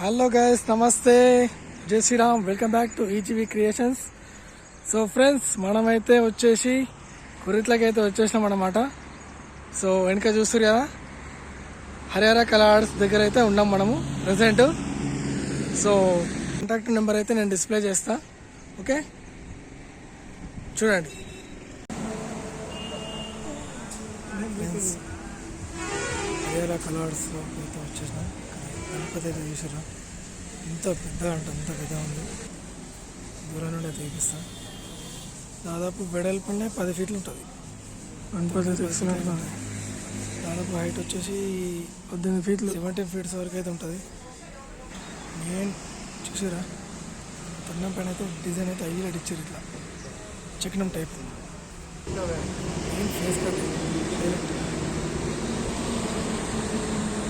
Hello guys నమస్తే జై Shriram welcome back to EGV creations so friends మనమైతే వచ్చేసి కురిట్లకైతే అయితే వచ్చేసినాం అనమాట సో వెనక చూస్తారు కదా? హరిహర కలార్స్ దగ్గర అయితే ఉన్నాం మనము ప్రజెంట్ సో కాంటాక్ట్ నెంబర్ అయితే నేను డిస్ప్లే చేస్తా. ఓకే చూడండి. హరిహర కలాడ్స్లో అయితే వచ్చేసినాం. గణపతి అయితే చూసారా ఎంత పెద్ద అంటే అంత పెద్ద ఉంది. దూరం నుండి అయితే చూపిస్తా దాదాపు వెడల్పునే పది ఫీట్లు ఉంటుంది. గణపతి ఉంది. దాదాపు హైట్ వచ్చేసి పద్దెనిమిది ఫీట్లు. సెవెంటీన్ ఫీట్స్ వరకు అయితే ఉంటుంది. మెయిన్ చూసారా తొండం పైన అయితే డిజైన్ అయితే హైలైట్ ఇచ్చారు ఇట్లా. చెక్నం type. Main face cut highlight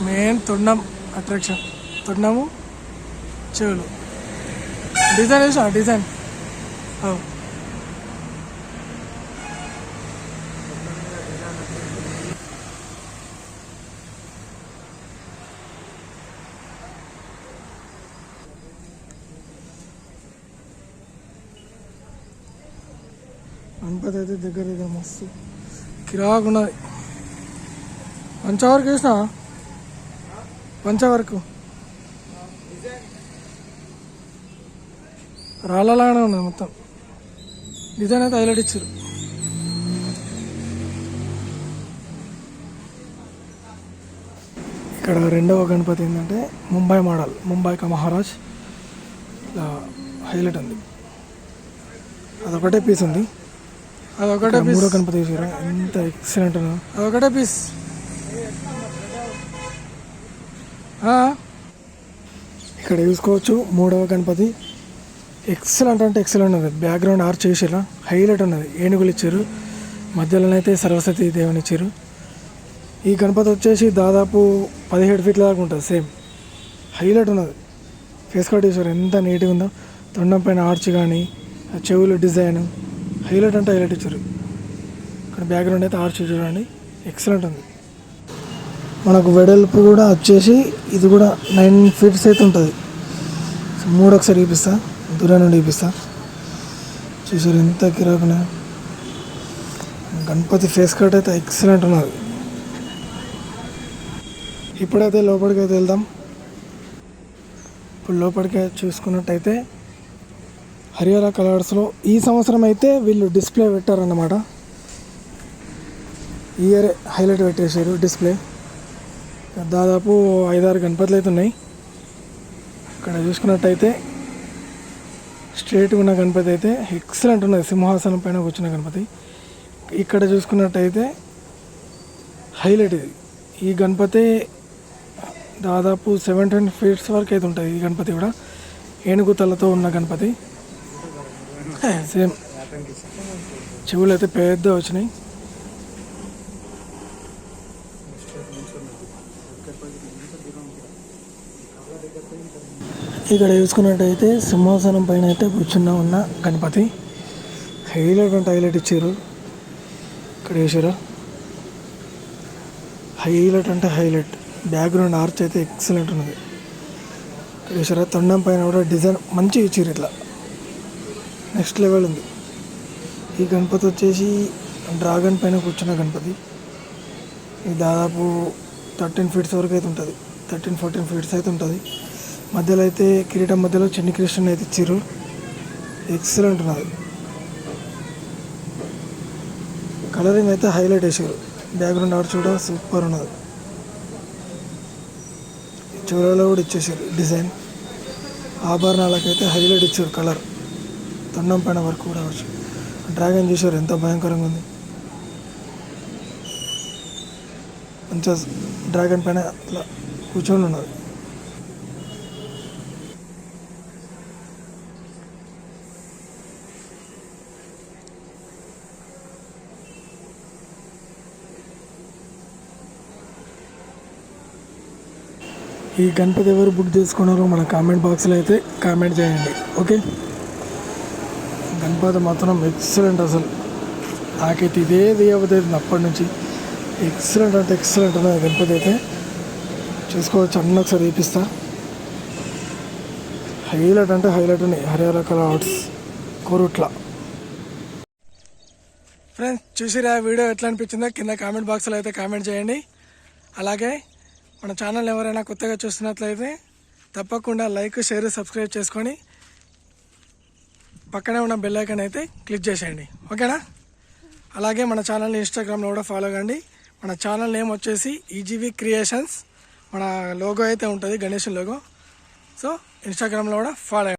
main తొండం. అట్రాక్షన్ తొట్టినాము. చెవులు. డిజైన్ వేసా డిజైన్. అవు గణపతి అయితే దగ్గర దగ్గర మస్తు. కిరాకున్నది. అవర్కి వేసినా పంచ వరకు. రాళ్ళలాగానే ఉన్నది మొత్తం. డిజైన్ అయితే హైలైట్ ఇచ్చారు. ఇక్కడ రెండవ గణపతి ఏంటంటే ముంబై మోడల్ ముంబై కా మహారాజ్. ఇలా హైలైట్ ఉంది. అదొకటే పీస్ ఉంది. అదొకటే పీస్ మూడో గణపతి చూసారా? ఎంత ఎక్సలెంట్ అదొకటే పీస్ ఇక్కడ చూసుకోవచ్చు మూడవ గణపతి. ఎక్సలెంట్ అంటే ఎక్సలెంట్ ఉన్నది. బ్యాక్గ్రౌండ్ ఆర్చ్ చేసేలా హైలైట్ ఉన్నది. ఏనుగులు ఇచ్చారు. మధ్యలోనైతే సరస్వతి దేవుని ఇచ్చారు. ఈ గణపతి వచ్చేసి దాదాపు పదిహేడు ఫీట్ల దాకా ఉంటుంది. సేమ్ హైలైట్ ఉన్నది. ఫేస్ కట్ చేశారు ఎంత నీట్గా ఉందో. తొండం పైన ఆర్చ్ కానీ ఆ చెవులు డిజైన్ హైలైట్ అంటే హైలైట్ ఇచ్చారు. ఇక్కడ బ్యాక్గ్రౌండ్ అయితే ఆర్చ్ చూడండి. ఎక్సలెంట్ ఉంది. మనకు వెడల్పు కూడా వచ్చేసి ఇది కూడా నైన్ ఫీట్స్ అయితే ఉంటుంది. సో మూడు ఒకసారి చూపిస్తా. దూరం నుండి చూపిస్తా. చూసారు ఎంత కిరాకునే? గణపతి ఫేస్ కట్ అయితే ఎక్సలెంట్ ఉన్నది ఇప్పుడైతే లోపలికి అయితే వెళ్దాం. ఇప్పుడు లోపలికి చూసుకున్నట్టయితే హరియాలా కలర్స్లో ఈ సంవత్సరం అయితే వీళ్ళు డిస్ప్లే పెట్టారన్నమాట. ఇయర్ హైలైట్ పెట్టేశారు డిస్ప్లే. దాదాపు ఐదారు గణపతులు అయితే ఉన్నాయి. ఇక్కడ చూసుకున్నట్టయితే స్ట్రేట్గా ఉన్న గణపతి అయితే ఎక్సలెంట్ ఉన్నది. సింహాసనం పైన కూర్చున్న గణపతి. ఇక్కడ చూసుకున్నట్టయితే హైలైట్ ఇది. ఈ గణపతి దాదాపు సెవెంటీన్ ఫీట్స్ వరకు అయితే ఉంటుంది ఈ గణపతి కూడా. ఏనుగు తలతో ఉన్న గణపతి. సేమ్. చెవులు అయితే పెద్ద వచ్చినాయి. ఇక్కడ చూసుకున్నట్టయితే సింహాసనం పైన అయితే కూర్చున్న ఉన్న గణపతి. హైలైట్ అంటే హైలైట్ ఇచ్చారు. ఇక్కడ చూసారా? హైలైట్ అంటే హైలైట్. బ్యాక్గ్రౌండ్ ఆర్చ్ అయితే ఎక్సలెంట్ ఉన్నది. ఇక్కడ చూసారా? తొండం పైన కూడా డిజైన్ మంచిగా ఇచ్చారు ఇట్లా. నెక్స్ట్ లెవెల్ ఉంది. ఈ గణపతి వచ్చేసి డ్రాగన్ పైన కూర్చున్న గణపతి. ఇది దాదాపు థర్టీన్ ఫీట్స్ వరకు అయితే ఉంటుంది. థర్టీన్ ఫోర్టీన్ ఫీట్స్ అయితే ఉంటుంది. మధ్యలో అయితే కిరీటం మధ్యలో చిన్ని కృష్ణ అయితే ఇచ్చారు ఎక్సలెంట్ ఉన్నది. కలరింగ్ అయితే హైలైట్ వేసారు బ్యాక్గ్రౌండ్ ఆర్చ్ చూడడం సూపర్ ఉన్నది. చివరిలో కూడా ఇచ్చేసారు డిజైన్ ఆభరణాలకైతే హైలైట్ ఇచ్చారు కలర్ తొండం పైన వర్క్ కూడా వచ్చు. డ్రాగన్ చూసారు ఎంత భయంకరంగా ఉంది. మంచిగా డ్రాగన్ పైన అట్లా కూర్చొని ఉన్నది ఈ గణపతి ఎవరు బుక్ చేసుకున్నారో మన కామెంట్ బాక్స్లో అయితే కామెంట్ చేయండి ఓకే? గణపతి మాత్రం ఎక్సలెంట్ అసలు. నాకైతే ఇదే దేవతైతే అప్పటి నుంచి. ఎక్సలెంట్ అంటే ఎక్సలెంట్ ఉన్నది గణపతి అయితే. చూసుకోవచ్చు అన్న ఒకసారి చూపిస్తా. హైలైట్ అంటే హైలైట్ ఉన్నాయి. హరిహర ఆర్ట్స్ కోరుట్ల. ఫ్రెండ్స్ చూసిరా వీడియో ఎట్లా అనిపించిందో? కింద కామెంట్ బాక్స్లో అయితే కామెంట్ చేయండి. అలాగే మన ఛానల్ ఎవరైనా కొత్తగా చూస్తున్నట్లయితే తప్పకుండా లైక్ షేర్ సబ్స్క్రైబ్ చేసుకొని పక్కనే ఉన్న బెల్ ఐకాన్ అయితే క్లిక్ చేసేయండి. ఓకేనా? అలాగే మన ఛానల్ని ఇన్స్టాగ్రామ్లో కూడా ఫాలో కండి. మన ఛానల్ నేమ్ వచ్చేసి ఈజీవీ క్రియేషన్స్ మన లోగో అయితే ఉంటుంది గణేష్ లోగో. సో ఇన్స్టాగ్రామ్లో కూడా ఫాలో